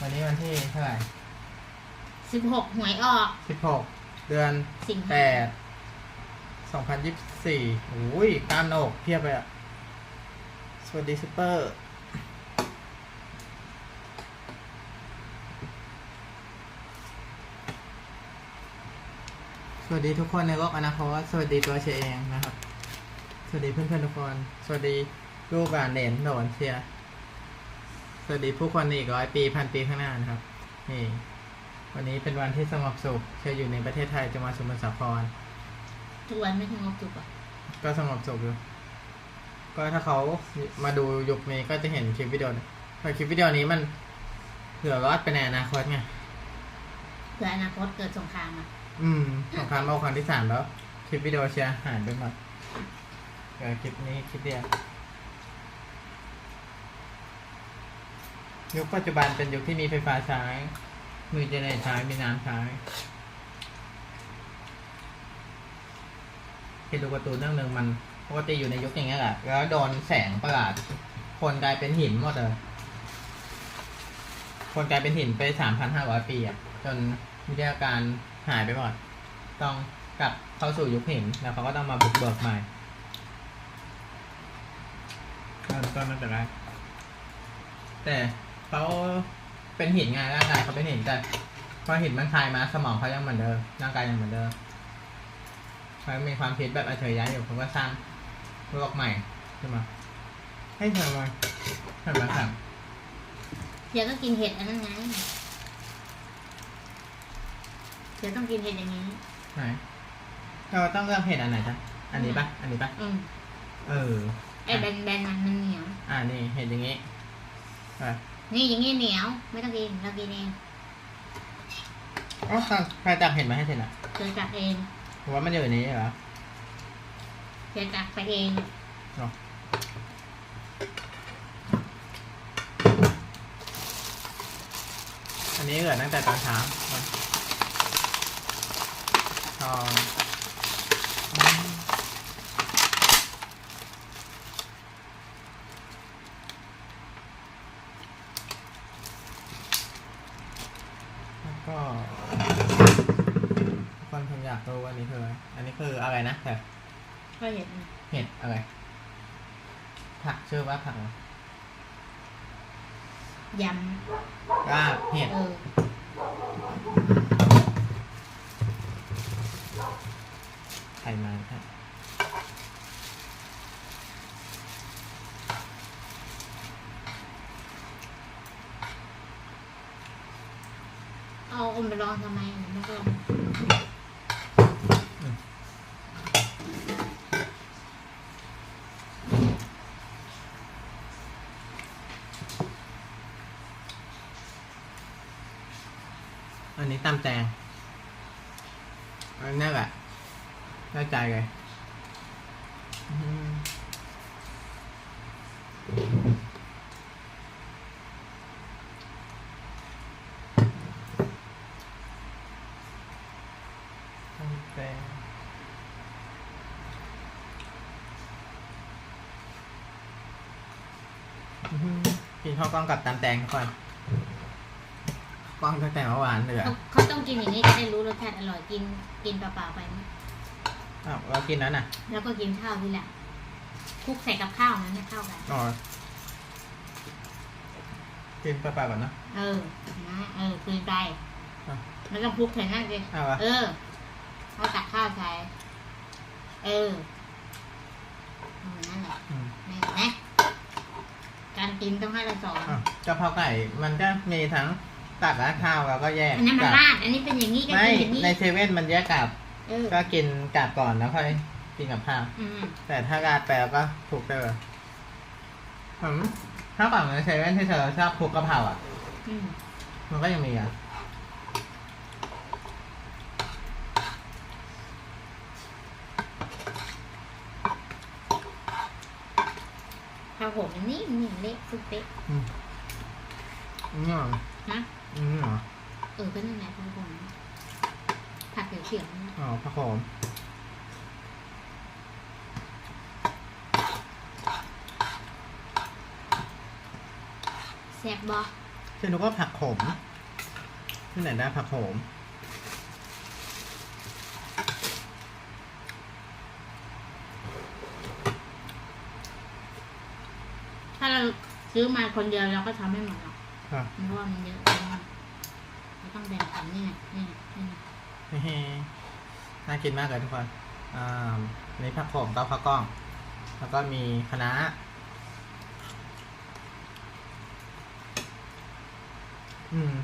วันนี้วันที่เท่าไหร่สิบหกหวยออกสิบหกเดือนสิงแปหาดสองพันยี่สิบสี่โอ้ยกล้ามหน้าอกเพียบเลยอะสวัสดีซูเปอร์ สวัสดีทุกคนในโลกอนาคต สวัสดีตัวเชยเองนะครับ สวัสดีเพื่อนๆทุกคน สวัสดีลูกหลานเหลนโดนเชียร์ สวัสดีผู้คนในอีกร้อยปีพันปีข้างหน้านะครับ นี่ วันนี้เป็นวันที่สงบสุขเชื่ออยู่ในประเทศไทยจังหวัดสมุทรสาคร ทุกวันไม่ถึงงบจุกอะ ก็สงบสุขอยู่ ก็ถ้าเขามาดูยุคนี้ก็จะเห็นคลิปวิดีโอนี้แต่คลิปวิดีโอนี้มันเผื่อรอดไปในอนาคตไงเผื่ออนาคตเกิดสงครามอะ อืม สงครามโลกครั้งที่สามแล้ว คลิปวิดีโอเชียร์หายไปหมดเออคลิปนี้คลิปเดียว ยุคปัจจุบันเป็นยุคที่มีไฟฟ้าใช้มีเจเนเรตใช้มีน้ำใช้เห็นดูการ์ตูนเรื่องหนึ่งมันปกติอยู่ในยุคอย่างเงี้ยแหละ แล้วโดนแสงประหลาด คนกลายเป็นหินหมดเลยคนกลายเป็นหินไปสามพันห้าร้อยปีอะจนวิทยาการหายไปหมดต้องกลับเข้าสู่ยุคหินแล้วเขาก็ต้องมาบุกเบิกใหม่เริ่มต้นตั้งแต่แรกแต่ เขาเป็นหินไงร่างกายเขาเป็นหินแต่พอหินมันคลายมาสมองเขายังเหมือนเดิมร่างกายยังเหมือนเดิมเขามีความคิดแบบอัจฉริยะอยู่เขาก็สร้างโลกใหม่ขึ้นมาให้เธอมาทำมาทเดี๋ยวก็กินเห็ดอันนั้นไงเดี๋ยวต้องกินเห็ดอย่างนี้ำไหนเราต้องเลือกเห็ดอันไหนจ๊ะอันนี้ปะอันนี้ปะอืมเออไอ้แบนแบนๆมันมันเหนียวอ่านี่เห็ดอย่างงี้ไป นี่อย่างงี้เหนียว ไม่ต้องกินเรากินเองอ๋อใครตักเห็ดมาให้เสร็จอะเกิดจากเองผมว่ามันอยู่ในนี้เหรอเกิดจากไปเองอันนี้เหลือตั้งแต่ตอนเช้าทองอืมแล้วก็ทุกคนคงอยากรู้ว่าอันนี้คืออะไรอันนี้ คืออะไรนะแต่ก็เห็ดนะเห็ดอะไร ผักชื่อว่าผักอะไรยรากเห็ดำเออไข่มันครับเอาอมไปลองทำไมมันก็อัน ตำแตงอันนี้แหละได้ใจเลยกินข้าวกล้องกับตำแตงทุกคน ล้องตั้งแต่เมื่อวานเหลือเขาเขาต้องกินอย่างนี้จะได้รู้รสชาติอร่อยกินกินเปล่าๆไปนะอ้าวเรากินแล้วน่ะ แล้วก็กินข้าวทีหลังคลุกใส่กับข้าวมันไม่เข้ากันอ๋อกินเปล่าๆก่อนเนอะเออนะเออคืนไปอะแล้วก็คลุกใส่นั่นเลยเอาวะเออเอาตักข้าวใส่เออเอาอย่างนั่นแหละอืมนี่เห็นไหมการกินต้องให้เราสอนอะกะเพราไก่มันก็มีทั้ง ตักและข้าวแล้วก็แยกอันนั้นมันกับราดอันนี้เป็นอย่างนี้ก็ไม่กินอย่างนี้ในเซเว่นมันแยกกับ เออก็กินกับก่อนแล้วค่อยกินกับข้าวอืมแต่ถ้าราดไปแล้วก็คลุกได้เลยอืมถ้าก่อนในเซเว่นที่เธอชอบคลุกกะเพราอะ อืมมันก็ยังมีอะข้าวโหมอันนี้นี่เละสุดเป๊ะอืมอัน นี่เหรอนะอันนี่เหรอเออก็นั่นแหละข้าวโหมผัดเขียวๆนะอ๋อผักโขมแซ่บบ่แเช่นนึกว่าผักโขมที่ไหนได้ผักโขมถ้าเราซื้อมาคนเดียวเราก็ทำไม่หมดหรอก ครับเพราะว่ามันเยอะมากเราต้องแบ่งกันนี่ไงนี่ไงนี่ไงเฮ้น่ากินมากเลยทุกคนอ่ามีผักโขมกับข้าวกล้อง แล้วก็มีคะน้าอืม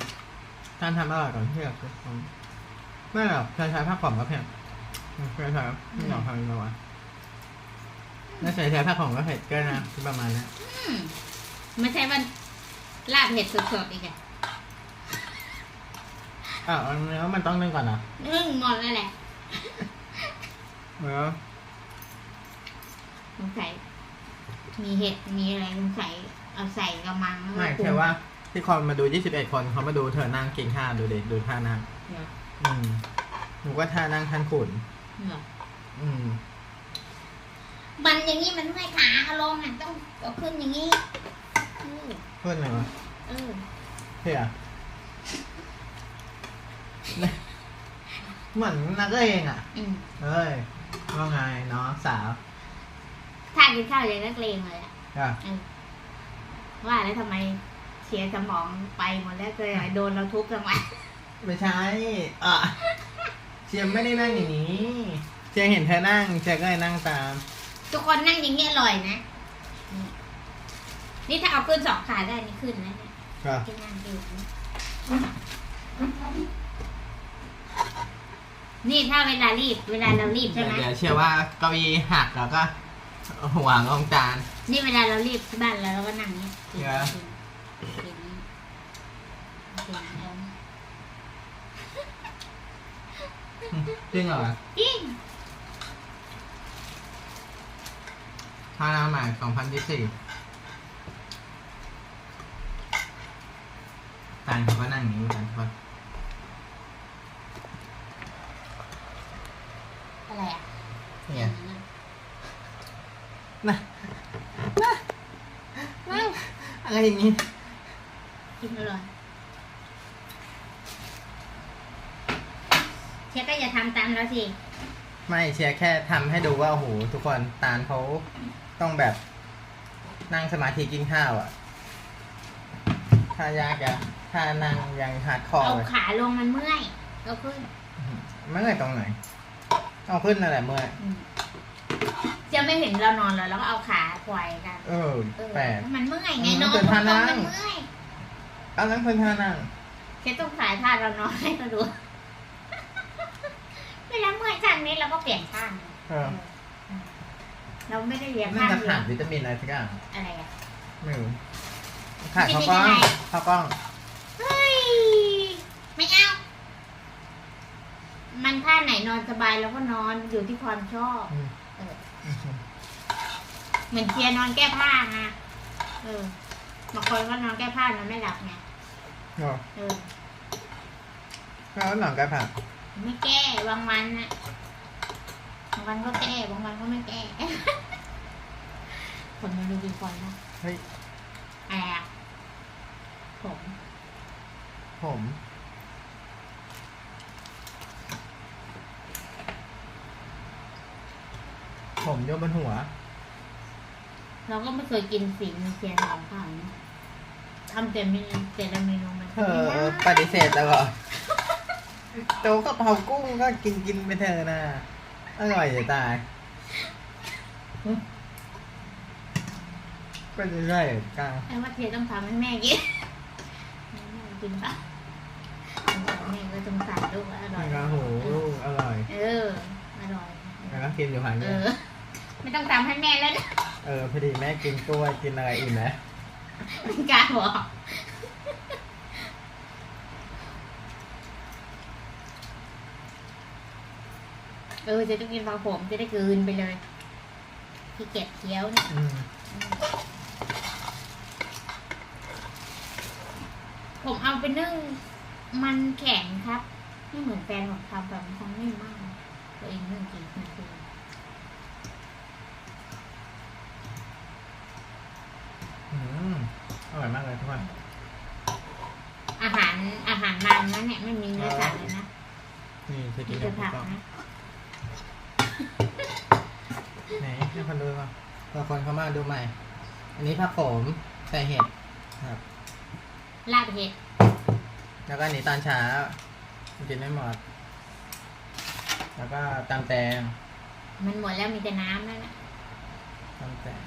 การทำอร่อยกว่าที่เราเคยทำไม่หรอกเคยใช้ผักโขมก็เพียงเคยใช้ไม่หรอกทำยังไงวะน่าใช้ใช้ผักโขมก็เผ็ดเก็นะที่ประมาณนี้อืมไม่ใช่ว่า ลาบเห็ดสดๆอีกอะอะอันนี้มันต้องนึ่งก่อนนะนึ่งหมดแล้วแหละเออสงสัยมีเห็ดมีอะไรสงสัยเอาใส่กระมังแล้วก็ไม่ปรุงแค่ว่า ที่คนมาดู 21 คนเขามาดูเธอนั่งกินข้าวดูเด็ดูท่านั่งเหรออืมหนูก็ท่านั่งทันขุนเหรออืมมันอย่างนี้มันไม่ขาเอาลงอะต้องเอาขึ้นอย่างนี้ เออเพื่อนเลยวะเออเฮียเหมือนนักเลงอะ อืมเฮ้ยว่าไงน้องสาวถ้ากินข้าวอย่างนักเลงเลยอะอะเออว่าแล้วทำไมเสียสมองไปหมดแล้วเลยโดนเราทุบทำไมไม่ใช่อะเชียร์ไม่ได้นั่งอย่างนี้ เชียร์เห็นเธอนั่งเชียร์ก็เลยนั่งตาม ทุกคนนั่งอย่างนี้อร่อยนะนี่ นี่ถ้าเอาขึ้นสองขาได้นี่ขึ้นแล้วเนี่ยก็ที่นั่งอยู่นี่นี่ถ้าเวลารีบ เวลาเรารีบใช่ไหมเดี๋ยวเชื่อว่าเก้าอี้หักแล้วก็หัวลงจาน นี่เวลาเรารีบที่บ้านเราเราก็นั่งนี้เหรอกินกินนี่กินแล้วจริงเหรอจริงท่าน้ำใหม่2024ตาน เขาก็นั่งอย่างนี้เหมือนกันทุกคนอะไรอะเนี่ยนะนะนะอะไรอย่างนี้กินอร่อยเชฟก็อย่าทำตามเราสิไม่เชียร์แค่ทำให้ดูว่าโอ้โหทุกคนตาลเขาต้องแบบนั่งสมาธิกินข้าวอะ ถ้ายากอะ ถ้านั่งยังฮาร์ดคอร์เอาเลยขาลงมันเมื่อยเอาขึ้นเมื่อยตรงไหน เอาขึ้นนั่นแหละเมื่อยอืมจะไม่เห็นเรานอนเลยแล้วก็เอาขาควายกันเออเออแปลก มันเมื่อยไงอืมนอนเป็นท่านั่ง มันเมื่อยเอานั่งคนท่านั่งแค่ต้องสายท่าเรานอนให้เขาดู เวลาเมื่อยข้างนี้เราก็เปลี่ยนข้างเออเออเราไม่ได้เรียนน่าข้างจะเดียขาดววิตามินอะไรสักอย่างอะไรอะไม่รู้ขาดข้าวกล้องวิตามินอะไรข้าวกล้องเฮ้ย ไม่เอา มันท่าไหนนอนสบายเราก็นอนอยู่ที่ความชอบอืมเออ เหมือนเชียร์นอนแก้ผ้าไงเออบางคนก็นอนแก้ผ้านอนไม่หลับไงเออเออแล้วหนังกระผักไม่แก้บางวันนะบางวันก็แก้บางวันก็ไม่แก้คนมันดูดีคนนะเฮ้ยอะไรอะผม ผมผมโยกบนหัว เราก็ไม่เคยกินสิ่งมีเชียร์สองข้างนะทำแต่เมนูแต่ละเมนูมันเธอปฏิเสธตลอดโจ๊กกะเพรากุ้งก็กินกินไปเธอะนะอร่อยจะตายหึก็จะได้กลางแต่ว่าเทียต้องทำให้แม่กินแม่กินปะ แม่ก็สงสารลูกว่าอร่อยกระหูลูกอร่อยเอออร่อยแล้วก็กินอยู่ห่างเอนี้อไม่ต้องทำให้แม่แล้วนะเออพอดีแม่กินกล้วยกินอะไรอิ่มแล้วไม่กล้าบอกเออจะต้องกินปลาผมจะได้กลืนไปเลยที่เก็บเคี้ยวเนี่ยอืมผมเอาไปนึ่ง มันแข็งครับ ไม่เหมือนแฟนผมทำแบบมันทำไม่มากตัวเองนึ่งกี่นาทีอืมอร่อยมากเลยทุกคนมันนะเนี่ยไม่มีเนื้อสัตว์เลยนะนี่จะกิมีนแต่กับผักกล้องนะไหนให้คนดูก่อนบางคนเขามาดูใหม่ อันนี้ผักโขมใส่เห็ดครับลาบเห็ด แล้วก็อันนี้ตอนเช้ากินไม่หมด แล้วก็ตำแตงมันหมดแล้วมีแต่น้ำนั่นแหละตำแตง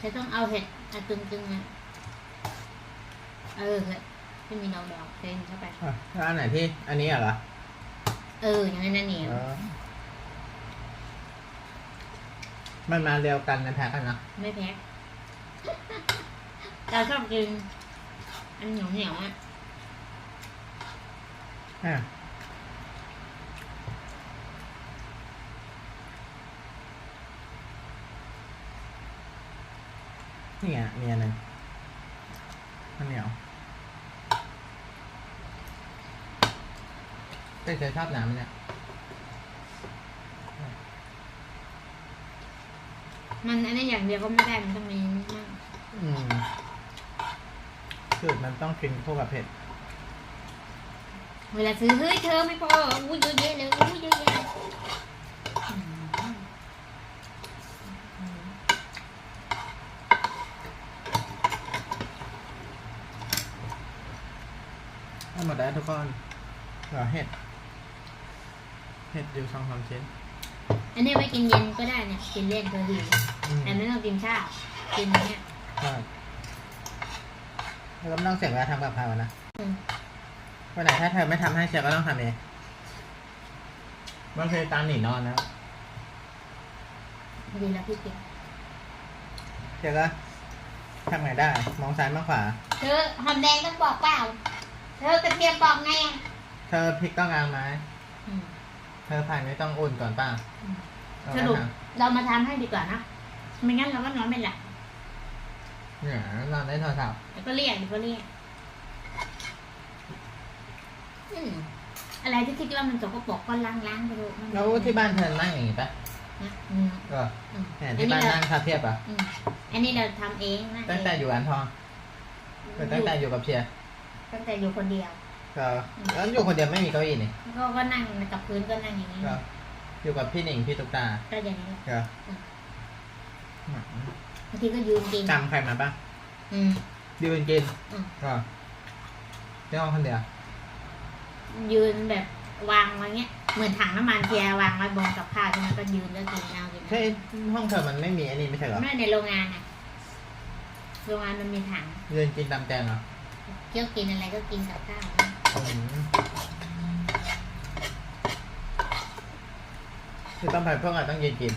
จะต้องเอาเห็ดอะตึงๆอะเออเห็ด ที่มีดอกดอกๆเทเข้าไป อะแล้วอันไหนที่อันนี้เหรอเอออย่างนั้นนะเหนียวเออมันมาเร็วกันในแพ็คกันนะไม่แพ้เราชอบกินอันเหนียวเหนียวๆอะอะนี่ไงมีอันหนึ่งข้าวเหนียว เต้ยเคยชอบน้ำเนี่ยมันอันนี้อย่างเดียวก็ไม่ได้มันต้องมีนี่มากอืมสูตรมันต้องกินคู่กับเผ็ด เวลาซื้อเฮ้ยเธอไม่พออู้เยอะแยะเลยอู้เยอะแยะอืมให้หมดแล้วทุกคนเหลือเห็ด เห็ดอยู่สองสามชิ้นอันนี้ไว้กินเย็นก็ได้เนี่ยกินเล่นเธอหิวอืมแต่ไม่ต้องกินข้าวกินอย่างเนี้ยใช่แล้วก็ไม่ต้องเสียเวลาทำกับข้าวนะอืมวันไหนถ้าเธอไม่ทำให้เชียร์ก็ต้องทำเองบางทีตามหนีนอนแล้วดีแล้วพี่เก่งเชียร์ก็ทำไงได้ มองซ้ายมองขวา เธอหอมแดงต้องบอกเปล่า เธอกระเทียมบอกไงอะเธอพริกต้องกลางไหมอืมเธ อผ่านไม่ต้องอุ่นก่อนป่ะอืมเอาสรุปไว้ทเรามาทำให้ดีกว่านะไม่งั้นเราก็นอนไม่หลับำเนี่ยนอนได้โทรศัพท์แล้วก็เรียกเดี๋ยวก็เรียกอืมอะไรที่คิดว่ามันสกปรกก็ล้างล้างๆไปดูมันแล้วที่บ้านเธอนั่งอย่างงี้ปะนะอืมก็อืมเนี่ยอันที่นี้บ้านเรานั่งคาเทียบอะ อืมอันนี้เราทำเองนะตั้งแต่อยู่อันทองหรือตั้งแต่อยู่กับเชียร์ตั้งแต่อยู่คนเดียว ก็แล้วอยู่คนเดียวไม่มีเก้าอี้นี่ก็ก็นั่งกับพื้นก็นั่งอย่างนี้ก็อยู่กับพี่หนิงพี่ตุ๊กตาก็อย่างนี้แหละก็บางทีก็ยืนกินจำใครมาปะอืมยืนกินอืมก็ไม่ต้องคนเดียวยืนแบบวางไว้เงี้ยเหมือนถังน้ำมันเทียร์วางไว้บนกับข้าวใช่ไหมก็ยืนแล้วกินเอากินใช่เอาห้องเธอมันไม่มีอันนี้ไม่ใช่เหรอไม่ในโรงงานอะโรงงานมันมีถังยืนกินตามแจงเหรอเที่ยวกินอะไรก็กินกับข้าวอืม คือต้องไปพวกเราต้องยืนกิน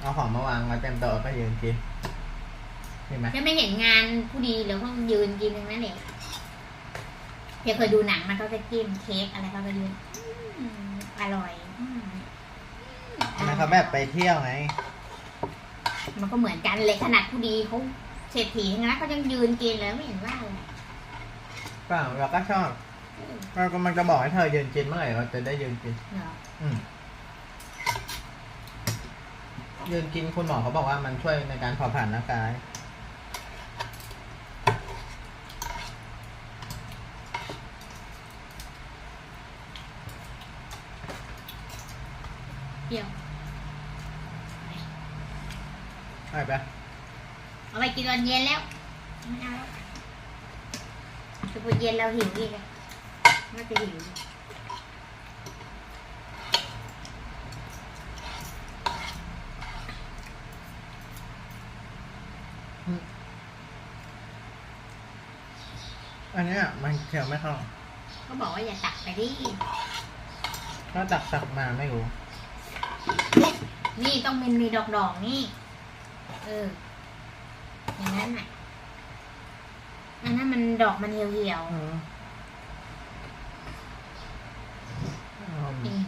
เอาของมาวางไว้เต็มโต๊ะก็ยืนกินเห็นไหมจะไม่เห็นงานผู้ดีหรือเขายืนกินทั้งนั้นเองเดี๋ยวเคยดูหนังมันเขาจะกินเค้กอะไรเขาก็ยืนอืมอร่อยอืมทำไมเขาแบบไปเที่ยวไงมันก็เหมือนกันเลยขนาดผู้ดีเขาเศรษฐีทั้งนั้นเขายังยืนกินเลยไม่เห็นว่าเลยเปล่าเราก็ชอบ เรากำลังจะบอกให้เธอยืนกินเมื่อไหร่เราจะได้ยืนกิน เหรออืมยืนกินคุณหมอเขาบอกว่ามันช่วยในการเผาผลาญร่างกาย เปรี้ยวใช่ปะเอาไปกินตอนเย็นแล้วไม่เอาแล้วคือพอเย็นเราหิวอีกอะ น่าจะหิวอันเนี้ยมันเคี้ยวไม่เข้าก็บอกว่าอย่าตักไปดิถ้าตักตักมาไม่รู้ นี่ต้องเป็นมีดอกดอกๆนี่ เออ อย่างนั้นน่ะ อันนั้นมันดอกมันเหี่ยวเหี่ยวอืมอืม ๆอืม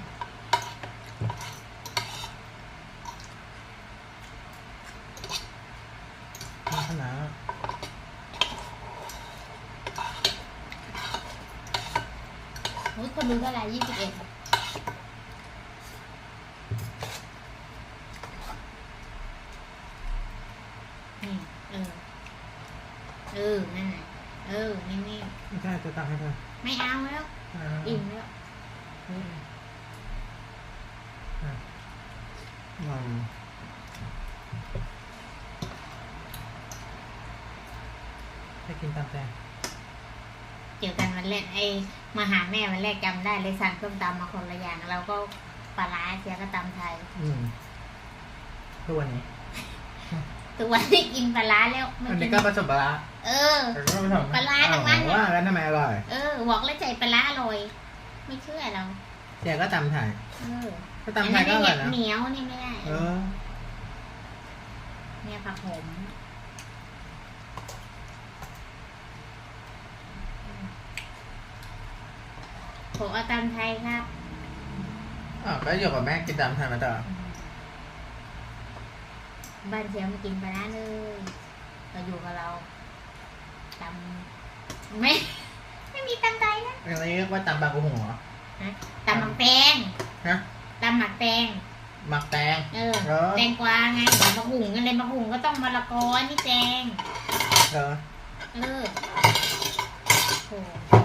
ไม่ขนาด อ้ยคนดูเท่าไหร่ยี่สิบเอ็ดนี่เออ เออ นั่นน่ะเออนี่นี่ไม่ใช่จะตักให้เธอไม่เอาแล้ว อ่าอิ่มแล้วอืมอะลองให้กินตามใจเจอกันวันแรกไอ้มาหาแม่วันแรกจำได้เลยสั่งเครื่องตำมาคนละอย่างเราก็ปลาร้าเสียก็ตำไทยอืมทุกวันนี้ทุกวันนี้กินปลาร้าแล้วไม่อันกินี้นก็ประสบปลาร้า เออ แต่ก็ไม่ทำปลาร้าทั้งนั้นอ้าวว่าแล้วทำไมอร่อยเออบอกแล้วใจปลาร้าอร่อยไม่เชื่อเราเสียก็ตำไทยเออก็ตำไทยก็อร่อยนะเหนียวนี่ไม่ได้เออเนี่ยผักขมผมเอาตำไทยครับอ่าวก็อยู่กับแม่กินตำไทยมาตลอดบ้านเสียมากินปลาร้าเลยก็อยู่กับเรา ตำไม่ไม่มีตำไทยนะอันนี้เรียกว่าตำบางกุ้งเหรอตำหมักแตงฮะตำหมักแตงหมักแตงเออเหรอแตงกวาไงมะหุงกันเลยมะหุงก็ต้องมะละกอนี่แตงเหรอเออโอ้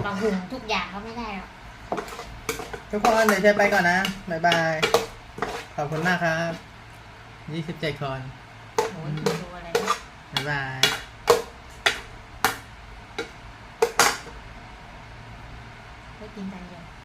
มะหุงทุกอย่างก็ไม่ได้หรอกทุกคนเดี๋ยวเชิญไปก่อนนะบ๊ายบาย ขอบคุณมากครับยี่สิบเจ็ดคนโอ้ยไม่รู้อะไรนะบ๊ายบาย 订单量